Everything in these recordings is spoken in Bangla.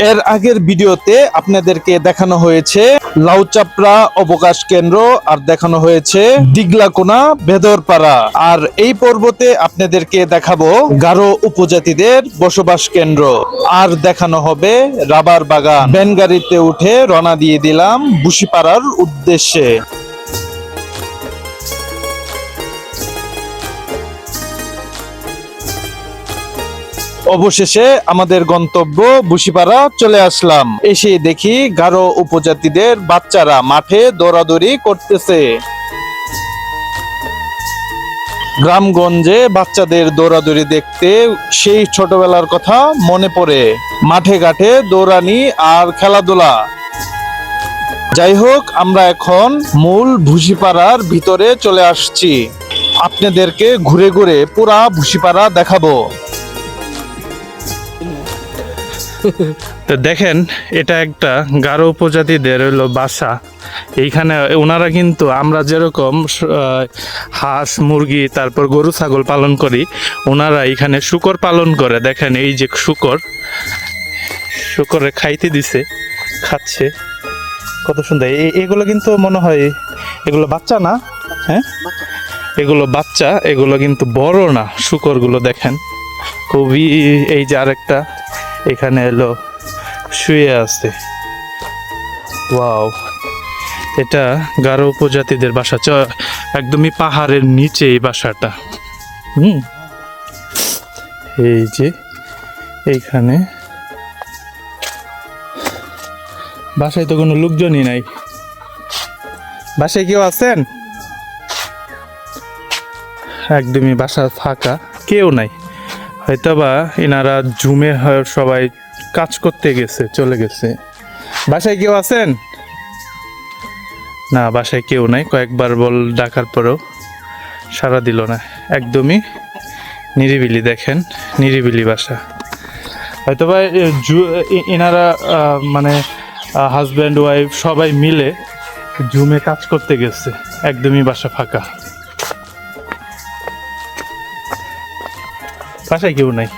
এর আগের ভিডিওতে আপনাদেরকে দেখানো হয়েছে লাউচাপড়া অবকাশ কেন্দ্র আর দেখানো হয়েছে দিগলাকোনা বেদরপাড়া আর এই পর্বতে আপনাদেরকে দেখাবো গারো উপজাতিদের বসবাস কেন্দ্র। আর দেখানো হবে রাবার বাগান। ভ্যান গাড়িতে উঠে রওনা দিয়ে দিলাম বুশিপাড়ার উদ্দেশ্যে। অবশেষে আমাদের গন্তব্য বুশিপাড়া চলে আসলাম। এসে দেখি গারো উপজাতিদের বাচ্চারা মাঠে দৌড়াদৌড়ি করতেছে। গ্রামগঞ্জে বাচ্চাদের দৌড়াদৌড়ি দেখতে সেই ছোটবেলার কথা মনে পড়ে। মাঠে ঘাটে দৌড়ানি আর খেলাধুলা। যাই হোক, আমরা এখন মূল ভুসিপাড়ার ভিতরে চলে আসছি। আপনাদেরকে ঘুরে ঘুরে পুরা ভুসিপাড়া দেখাবো। তো দেখেন, এটা একটা গারো উপজাতিদের হলো বাসা। এইখানে ওনারা কিন্তু আমরা যেরকম হাঁস, মুরগি, তারপর গরু, ছাগল পালন করি, ওনারা এখানে শুকর পালন করে। দেখেন, এই যে শুকর, শুকরে খাইতে দিছে, খাচ্ছে। কত সুন্দর। এগুলো কিন্তু মনে হয়, এগুলো বাচ্চা না? হ্যাঁ? এগুলো বাচ্চা, এগুলো কিন্তু বড় না, শুকরগুলো দেখেন। খুবই, এই যে আরেকটা। এখানে এলো, শুয়ে আছে। ওয়াও, এটা গারো উপজাতিদের বাসা। চ, একদমই পাহাড়ের নিচে এই বাসাটা। হুম, এই যে এইখানে। বাসায় তো কোনো লোকজনই নাই। বাসায় কেউ আছেন? একদমই বাসা ফাঁকা, কেউ নাই। হয়তোবা এনারা জুমে সবাই কাজ করতে গেছে, চলে গেছে। বাসায় কেউ আছেন? না, বাসায় কেউ নাই। কয়েকবার বল ডাকার পরেও সারা দিল না। একদমই নিরিবিলি, দেখেন, নিরিবিলি বাসা। হয়তোবা এনারা মানে হাজব্যান্ড ওয়াইফ সবাই মিলে জুমে কাজ করতে গেছে। একদমই বাসা ফাঁকা। বাসায় কেউ নাই।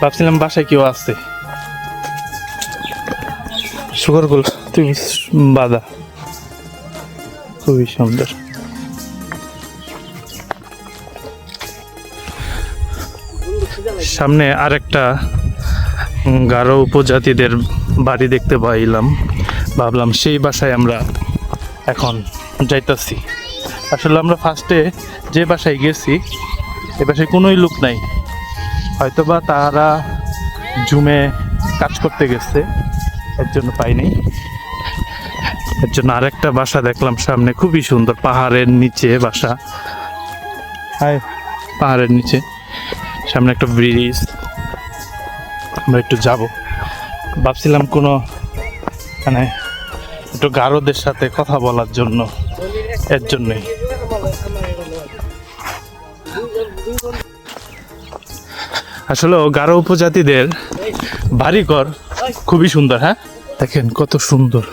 ভাবছিলাম বাসায় কেউ আছে। শুকরগুল তুমি বাদা। খুবই সুন্দর। সামনে আরেকটা গারো উপজাতিদের বাড়ি দেখতে পাইলাম। ভাবলাম সেই বাসায় আমরা এখন যাইতাছি। আসলে আমরা ফার্স্টে যে বাসায় গেছি এ বাসায় কোনোই লোক নাই। হয়তোবা তারা জুমে কাজ করতে গেছে, এর জন্য পাইনি। এর জন্য আরেকটা বাসা দেখলাম সামনে, খুবই সুন্দর, পাহাড়ের নিচে বাসা। হাই পাহাড়ের নিচে। সামনে একটা ব্রিজ। আমরা একটু যাব। ভাবছিলাম কোনো মানে একটু গারোদের সাথে কথা বলার জন্য, এর জন্যই। আসলে গারো উপজাতিদের বাড়িঘর খুবই সুন্দর হ্যাঁ? দেখেন কত সুন্দর।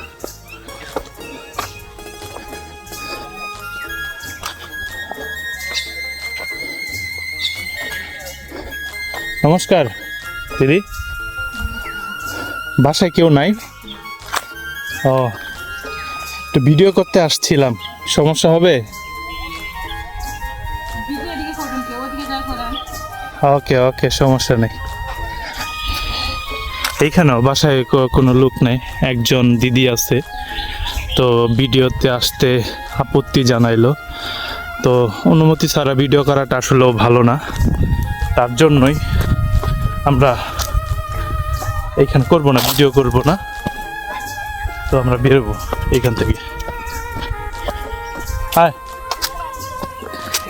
নমস্কার, দিদি। বাসায় কেউ নাই? ও, একটু ভিডিও করতে আসছিলাম। সমস্যা হবে? ওকে ওকে সমস্যা নেই। এইখানেও বাসায় কোনো লোক নেই, একজন দিদি আছে। তো ভিডিওতে আসতে আপত্তি জানাইলো। তো অনুমতি ছাড়া ভিডিও করাটা আসলেও ভালো না। তার জন্যই আমরা এইখানে করব না, ভিডিও করব না। তো আমরা বেরোবো এইখান থেকে। হ্যাঁ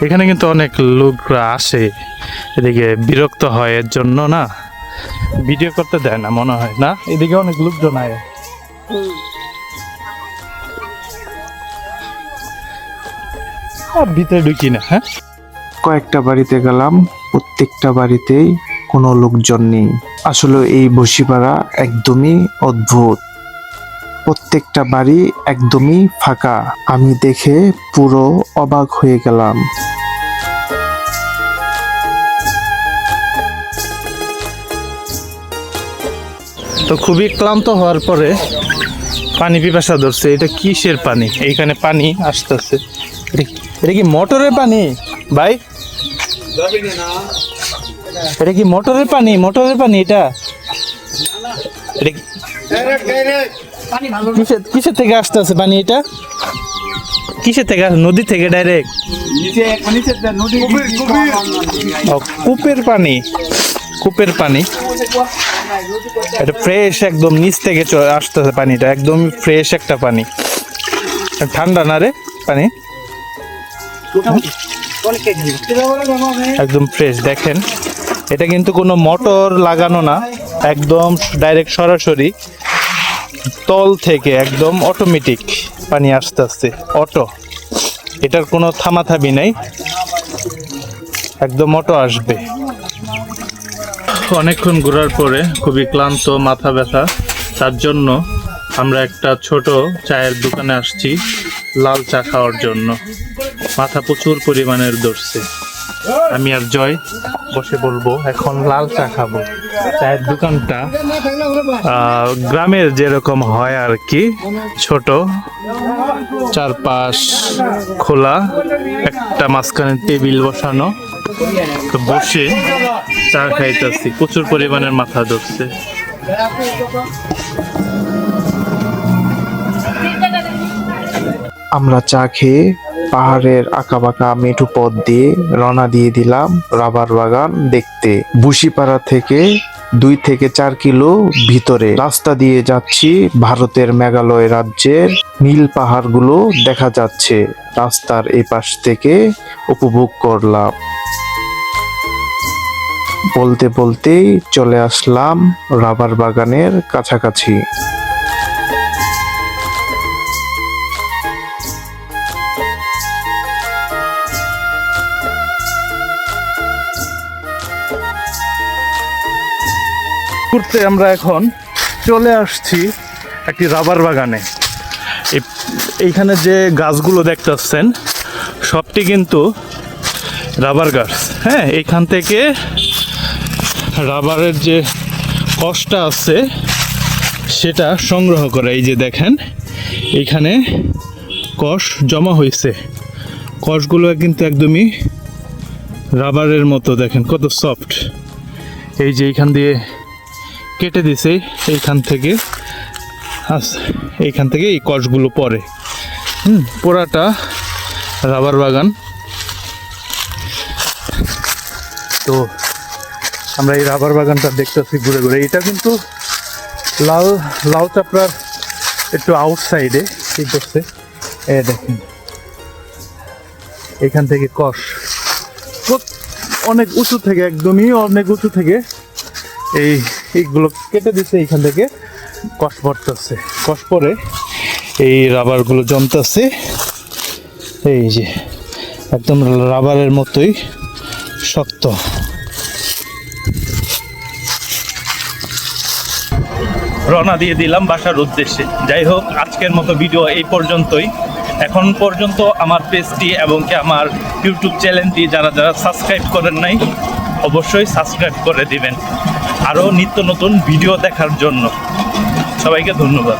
এখানে কিন্তু অনেক লোকরা আসে। এদিকে বিরক্ত হয় এর জন্য না? ভিডিও করতে দেয় না, মনে হয়, না? এদিকে অনেক লোকজন আয়। আর ভিতরে ঢুকি না হ্যাঁ? কয়েকটা বাড়িতে গেলাম, প্রত্যেকটা বাড়িতেই কোনো লোকজন নেই। আসলে এই বসিপাড়া একদমই অদ্ভুত। প্রত্যেকটা বাড়ি একদমই ফাঁকা। আমি দেখে পুরো অবাক হয়ে গেলাম। তো খুবই ক্লান্ত হওয়ার পরে পানি পিপাসা ধরছে। এটা কিসের পানি? এইখানে পানি আসতেছে। এটা কি- মোটরের পানি? ভাই? এটা কি মোটরের পানি? মোটরের পানি এটা? কিসের থেকে আসতেছে পানি এটা? কিসের থেকে? নদী থেকে ডাইরেক্ট? কূপের পানি। কূপের পানি। এটা ফ্রেশ একদম নিচ থেকে আসতেছে পানিটা, একদম ফ্রেশ একটা পানি। ঠান্ডা না রে পানি? একদম ফ্রেশ দেখেন। এটা কিন্তু কোনো মোটর লাগানো না, একদম ডাইরেক্ট সরাসরি তল থেকে একদম অটোমেটিক পানি আসতে আসতে অটো এটার কোনো থামাথাবি নাই, একদম অটো আসবে। অনেকক্ষণ ঘোরার পরে খুবই ক্লান্ত, মাথা ব্যথা। তার জন্য আমরা একটা ছোট চায়ের দোকানে আসছি, লাল চা খাওয়ার জন্য। মাথা প্রচুর পরিমাণের ধরছে। আমি আর জয় বসে বলব, এখন লাল চা খাব। চায়ের দোকানটা গ্রামের যেরকম হয় আর কি, ছোট, চারপাশ খোলা, একটা মাঝখানে টেবিল বসানো। তো বসে চা খাইতেছি। প্রচুর পরিমাণের মাথা ধরছে। আমরা চা খেয়ে পাহাড়ের আঁকাবাঁকা মেঠু পথ দিয়ে রওনা দিয়ে দিলাম রাবার বাগান দেখতে। বুসিপাড়া থেকে দুই থেকে চার কিলো ভিতরে। রাস্তা দিয়ে যাচ্ছি ভারতের মেঘালয় রাজ্যের নীল পাহাড়গুলো দেখা যাচ্ছে। রাস্তার এপাশ থেকে উপভোগ করলাম। বলতে বলতেই চলে আসলাম রাবার বাগানের কাছাকাছি। ঘুরতে আমরা এখন চলে আসছি একটি রাবার বাগানে। এইখানে যে গাছগুলো দেখতেছেন সবটি কিন্তু রাবার গাছ। হ্যাঁ এইখান থেকে রাবারের যে কষটা আছে, সেটা সংগ্রহ করে। এই যে দেখেন এইখানে কষ জমা হয়েছে কষগুলো কিন্তু একদমই রাবারের মতো, দেখেন কত সফট এই যে এইখান দিয়ে কেটে দিছে, এইখান থেকে এইখান থেকে এই কষগুলো পড়ে হুম, পোড়াটা রাবার বাগান। তো আমরা এই রাবার বাগানটা দেখতেছি ঘুরে ঘুরে। এটা কিন্তু লাল লাউ চাপড়ার একটু আউটসাইডে কি করছে? এ দেখেন। এখান থেকে কষ। অনেক উঁচু থেকে, একদমই অনেক উঁচু থেকে এই এইগুলো কেটে দিচ্ছে এইখান থেকে কষ পড়তেছে। কষ পরে এই রাবারগুলো জমতেছে। এই যে, একদম রাবারের মতোই শক্ত। রওনা দিয়ে দিলাম বাসার উদ্দেশ্যে। যাই হোক, আজকের মতো ভিডিও এই পর্যন্তই। এখন পর্যন্ত আমার পেজটি এবং কি আমার ইউটিউব চ্যানেলটি যারা যারা সাবস্ক্রাইব করেন নাই, অবশ্যই সাবস্ক্রাইব করে দিবেন। আরও নিত্য নতুন ভিডিও দেখার জন্য। সবাইকে ধন্যবাদ।